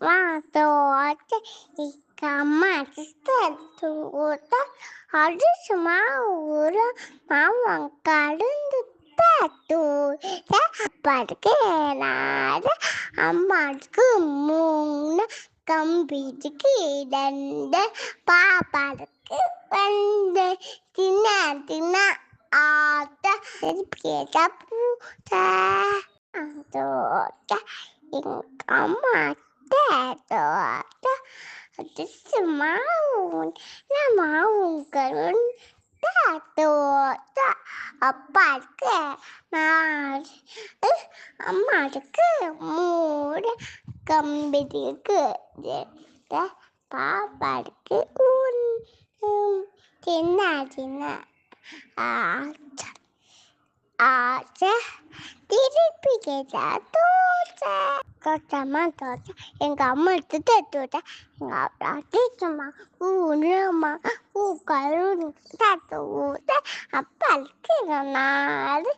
மாத்தோட்ட இக்கம்மா தூத்த அடிச்சு மாவுற மாமன் கலந்து தூத்த அப்பாடுக்கு நாடு அம்மாடுக்கு மூணு கம்பிக்கு இரண்டு பாப்பாடுக்கு வந்து தின்ன தின்ன ஆத்த கேட்ட பூத்த தோட்ட எங்க அம்மா tētota, tas maun, nā maun karun tētota, apārkē māri, māri kē mūri, kam bidi kēdi, tā pārkē un, tīnā, tīnā, ātā, ātā, tīri pīkē tātū. தோச்சை கொட்டம்மா தோச்சை எங்க அம்மா எடுத்து தோச்சை எங்க அப்பா டீச்சம்மா ஊனம்மா ஊ கருணு. தத்து ஊத்த அப்பாவுக்கு நாலு.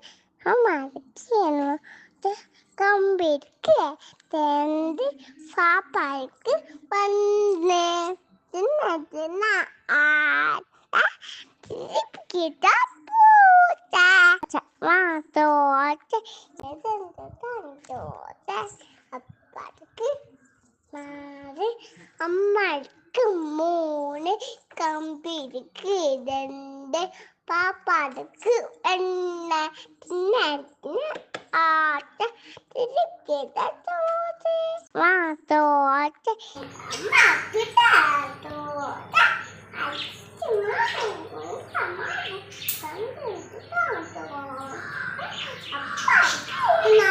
தெந்து வந்து சின்ன சின்ன ஆட்டா. അപ്പക്ക് മാറി അമ്മക്ക് മൂന്ന് കമ്പിരിക്ക് രണ്ട് പാപ്പാടക്ക് എണ്ണ പിന്നെ ആട്ട തിരിക്കേത തോറ്റ് വാ തോറ്റ് No.